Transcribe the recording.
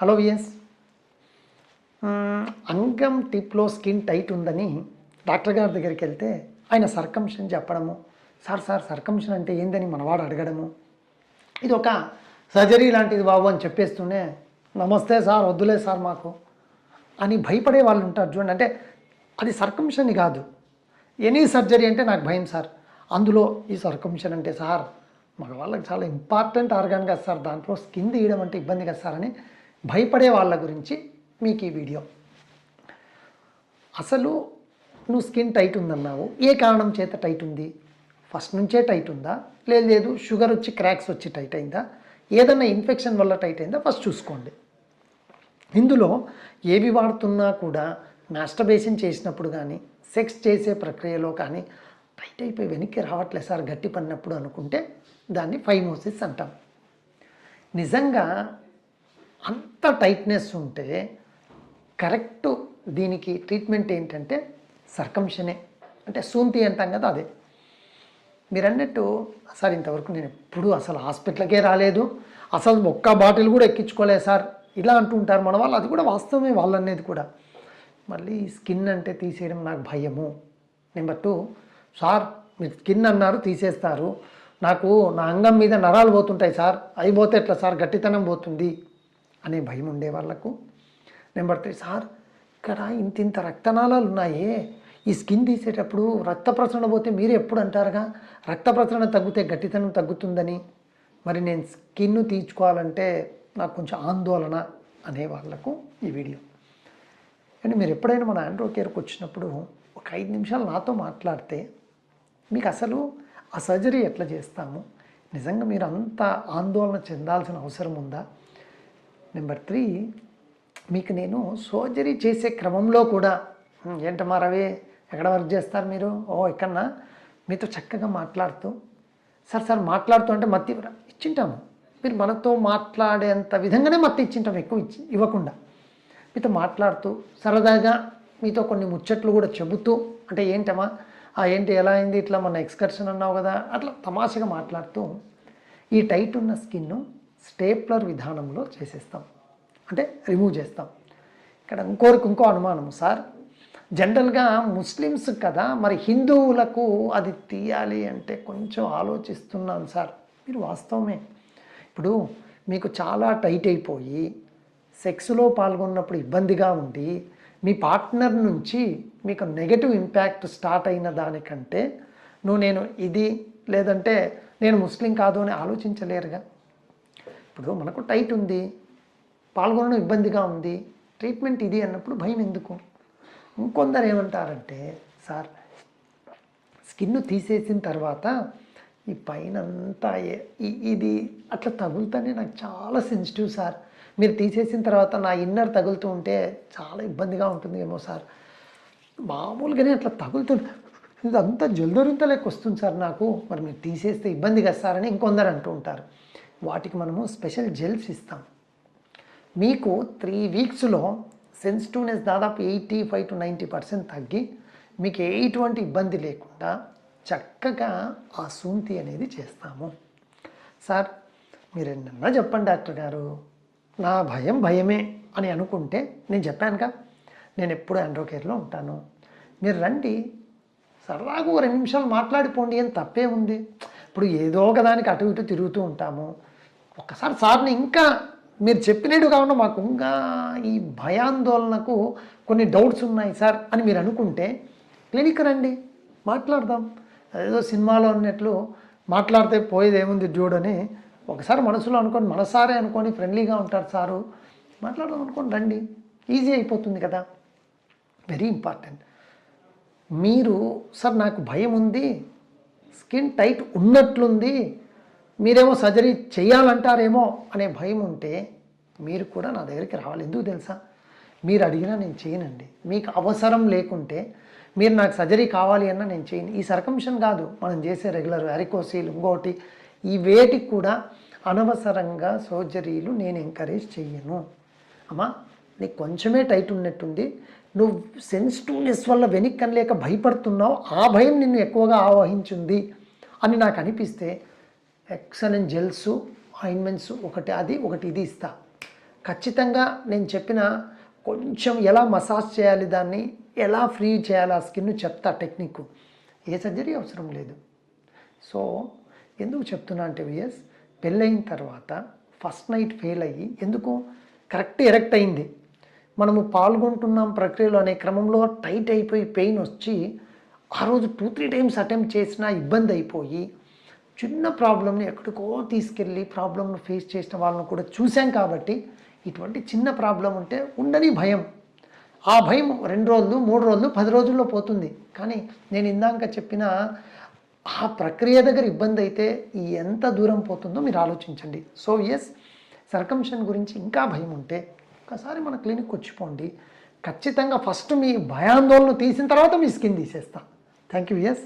Hello విఎస్. అంగం టిప్లో స్కిన్ టైట్ ఉందని డాక్టర్ గారి దగ్గరికి వెళ్తే ఆయన సర్కంషన్ చెప్పడము. సార్ సార్ సర్కంషన్ అంటే ఏందని మనవాడు అడగడము. ఇది ఒక సర్జరీ లాంటిది బాబు అని చెప్పేస్తూనే నమస్తే సార్ వద్దులే సార్ మాకు అని భయపడే వాళ్ళు ఉంటారు చూడండి. అంటే అది సర్కంషన్ కాదు. ఎనీ సర్జరీ అంటే నాకు భయం సార్. అందులో ఈ సర్కంషన్ అంటే సార్ మగవాళ్ళకి చాలా ఇంపార్టెంట్ ఆర్గాన్ కదా సార్. దాంట్లో స్కిన్ తీయడం అంటే ఇబ్బంది కదా సార్ అని భయపడే వాళ్ళ గురించి మీకు ఈ వీడియో. అసలు నువ్వు స్కిన్ టైట్ ఉందన్నావు. ఏ కారణం చేత టైట్ ఉంది? ఫస్ట్ నుంచే టైట్ ఉందా? లేదు లేదు షుగర్ వచ్చి క్రాక్స్ వచ్చి టైట్ అయిందా? ఏదన్నా ఇన్ఫెక్షన్ వల్ల టైట్ అయిందా? ఫస్ట్ చూసుకోండి. ఇందులో ఏవి వాడుతున్నా కూడా మాస్టర్బేషన్ చేసినప్పుడు కానీ సెక్స్ చేసే ప్రక్రియలో కానీ టైట్ అయిపోయి వెనక్కి రావట్లేదు సార్ గట్టి పడినప్పుడు అనుకుంటే దాన్ని ఫైమోసిస్ అంటాం. నిజంగా అంత టైట్నెస్ ఉంటే కరెక్ట్ దీనికి ట్రీట్మెంట్ ఏంటంటే సర్కంషనే అంటే సూంతి అంటాం కదా అదే. మీరు అన్నట్టు సార్ ఇంతవరకు నేను ఎప్పుడు అసలు హాస్పిటల్కే రాలేదు. అసలు ఒక్క బాటిల్ కూడా ఎక్కించుకోలేదు సార్. ఇలా అంటుంటారు మన వాళ్ళు అది కూడా వాస్తవమే వాళ్ళు అనేది కూడా. మళ్ళీ స్కిన్ అంటే తీసేయడం నాకు భయము. నెంబర్ టూ సార్ మీరు స్కిన్ అన్నారు తీసేస్తారు. నాకు నా అంగం మీద నరాలు పోతుంటాయి సార్. అవి పోతే ఎట్లా సార్? గట్టితనం పోతుంది. అనే భయం ఉండే వాళ్ళకు. నెంబర్ త్రీ సార్ ఇక్కడ ఇంత ఇంత రక్తనాళాలు ఉన్నాయే. ఈ స్కిన్ తీసేటప్పుడు రక్త ప్రసరణ పోతే మీరు ఎప్పుడు అంటారుగా? రక్త ప్రసరణ తగ్గితే గట్టితనం తగ్గుతుందని. మరి నేను స్కిన్ తీర్చుకోవాలంటే నాకు కొంచెం ఆందోళన అనే వాళ్ళకు ఈ వీడియో. కానీ మీరు ఎప్పుడైనా మన ఆండ్రో కేర్కి వచ్చినప్పుడు ఒక ఐదు నిమిషాలు నాతో మాట్లాడితే మీకు అసలు ఆ సర్జరీ ఎట్లా చేస్తాము? నిజంగా మీరు అంత ఆందోళన చెందాల్సిన అవసరం ఉందా? నెంబర్ త్రీ మీకు నేను సర్జరీ చేసే క్రమంలో కూడా ఏంటమ్మా రవి ఎక్కడ వర్క్ చేస్తారు మీరు? ఓ ఎక్కడన్నా మీతో చక్కగా మాట్లాడుతూ సార్ సార్ మాట్లాడుతూ అంటే మత్తి ఇచ్చింటాము. మీరు మనతో మాట్లాడేంత విధంగానే మత్తి ఇచ్చింటాము ఎక్కువ ఇచ్చి ఇవ్వకుండా. మీతో మాట్లాడుతూ సరదాగా మీతో కొన్ని ముచ్చట్లు కూడా చెబుతూ అంటే ఏంటమ్మా ఆ ఏంటి ఎలా అయింది? ఇట్లా మన ఎక్స్కర్షన్ అన్నావు కదా? అట్లా తమాషగా మాట్లాడుతూ ఈ టైట్ ఉన్న స్కిన్ను స్టేప్లర్ విధానంలో చేసేస్తాం. అంటే రిమూవ్ చేస్తాం. ఇక్కడ ఇంకోరికి ఇంకో అనుమానం సార్. జనరల్గా ముస్లిమ్స్ కదా మరి హిందువులకు అది తీయాలి అంటే కొంచెం ఆలోచిస్తున్నాను సార్. మీరు వాస్తవమే. ఇప్పుడు మీకు చాలా టైట్ అయిపోయి సెక్స్లో పాల్గొన్నప్పుడు ఇబ్బందిగా ఉండి మీ పార్ట్నర్ నుంచి మీకు నెగటివ్ ఇంపాక్ట్ స్టార్ట్ అయిన దానికంటే నువ్వు నేను ఇది లేదంటే నేను ముస్లిం కాదు అని ఆలోచించలేరుగా? ఇప్పుడు మనకు టైట్ ఉంది పాల్గొనడం ఇబ్బందిగా ఉంది ట్రీట్మెంట్ ఇది అన్నప్పుడు భయం ఎందుకు? ఇంకొందరు ఏమంటారంటే సార్ స్కిన్ తీసేసిన తర్వాత ఈ పైన అంతా ఇది అట్లా తగులుతానే నాకు చాలా సెన్సిటివ్ సార్. మీరు తీసేసిన తర్వాత నా ఇన్నర్ తగులుతూ ఉంటే చాలా ఇబ్బందిగా ఉంటుంది ఏమో సార్. మామూలుగానే అట్లా తగులుతుంది ఇదంతా జల్దొరింత లెక్క వస్తుంది సార్ నాకు. మరి మీరు తీసేస్తే ఇబ్బంది కదా సార్ అని ఇంకొందరు అంటూ ఉంటారు. వాటికి మనము స్పెషల్ జెల్స్ ఇస్తాం. మీకు త్రీ వీక్స్లో సెన్సిటివ్నెస్ దాదాపు eighty five to ninety percent తగ్గి మీకు ఎటువంటి ఇబ్బంది లేకుండా చక్కగా ఆ సూంతి అనేది చేస్తాము. సార్ మీరు ఎన్నన్నా చెప్పండి డాక్టర్ గారు. నా భయం భయమే అని అనుకుంటే నేను చెప్పానుగా. నేను ఎప్పుడు ఆండ్రో కేర్లో ఉంటాను. మీరు రండి. సరదాగా ఒక రెండు నిమిషాలు మాట్లాడిపోండి ఏం తప్పే ఉంది. ఇప్పుడు ఏదో ఒకదానికి అటు ఇటు తిరుగుతూ ఉంటాము. ఒక్కసారి సార్ని ఇంకా మీరు చెప్పినట్టు కాకుండా మాకు ఇంకా ఈ భయాందోళనకు కొన్ని డౌట్స్ ఉన్నాయి సార్ అని మీరు అనుకుంటే క్లినిక్ రండి మాట్లాడదాం. ఏదో సినిమాలో అన్నట్లు మాట్లాడితే పోయేది ఏముంది చూడని ఒకసారి మనసులో అనుకొని మనసారే అనుకొని ఫ్రెండ్లీగా ఉంటారు సారు. మాట్లాడదాం అనుకోండి రండి. ఈజీ అయిపోతుంది కదా. Very important. మీరు సార్ నాకు భయం ఉంది. స్కిన్ టైట్ ఉన్నట్లుంది మీరేమో సర్జరీ చేయాలంటారేమో అనే భయం ఉంటే మీరు కూడా నా దగ్గరికి రావాలి. ఎందుకు తెలుసా? మీరు అడిగినా నేను చేయనండి. మీకు అవసరం లేకుంటే మీరు నాకు సర్జరీ కావాలి అన్నా నేను చేయను. ఈ సర్కంషన్ కాదు మనం చేసే రెగ్యులర్ వ్యారికోసీలు ఇంకోటి ఈ వేటికి కూడా అనవసరంగా సర్జరీలు నేను ఎంకరేజ్ చెయ్యను. అమ్మా నీకు కొంచెమే టైట్ ఉన్నట్టుంది నువ్వు సెన్సిటివ్నెస్ వల్ల వెనక్కి లేక భయపడుతున్నావు ఆ భయం నిన్ను ఎక్కువగా ఆవహించింది అని నాకు అనిపిస్తే ఎక్సలెంట్ జెల్స్ ఆయింట్మెంట్స్ ఒకటి అది ఒకటి ఇది ఇస్తా. ఖచ్చితంగా నేను చెప్పిన కొంచెం ఎలా మసాజ్ చేయాలి దాన్ని ఎలా ఫ్రీ చేయాలి ఆ స్కిన్ చెప్తా టెక్నిక్ ఏ సర్జరీ అవసరం లేదు. సో ఎందుకు చెప్తున్నా అంటే విఎస్ పెళ్ళైన తర్వాత ఫస్ట్ నైట్ ఫెయిల్ అయ్యి ఎందుకు? కరెక్ట్ ఎరెక్ట్ అయింది. మనము పాల్గొంటున్నాం ప్రక్రియలో అనే క్రమంలో టైట్ అయిపోయి పెయిన్ వచ్చి ఆ రోజు టూ త్రీ టైమ్స్ అటెంప్ట్ చేసినా ఇబ్బంది అయిపోయి చిన్న ప్రాబ్లమ్ని ఎక్కడికో తీసుకెళ్ళి ప్రాబ్లమ్ను ఫేస్ చేసిన వాళ్ళని కూడా చూశాం కాబట్టి ఇటువంటి చిన్న ప్రాబ్లం ఉంటే ఉండని భయం. ఆ భయం రెండు రోజులు మూడు రోజులు పది రోజుల్లో పోతుంది. కానీ నేను ఇందాక చెప్పిన ఆ ప్రక్రియ దగ్గర ఇబ్బంది అయితే ఎంత దూరం పోతుందో మీరు ఆలోచించండి. సో ఎస్ సర్కంషన్ గురించి ఇంకా భయం ఉంటే ఒకసారి మన క్లినిక్ వచ్చిపోండి. ఖచ్చితంగా ఫస్ట్ మీ భయాందోళన తీసిన తర్వాత మీ స్కిన్ తీసేస్తా. Thank you yes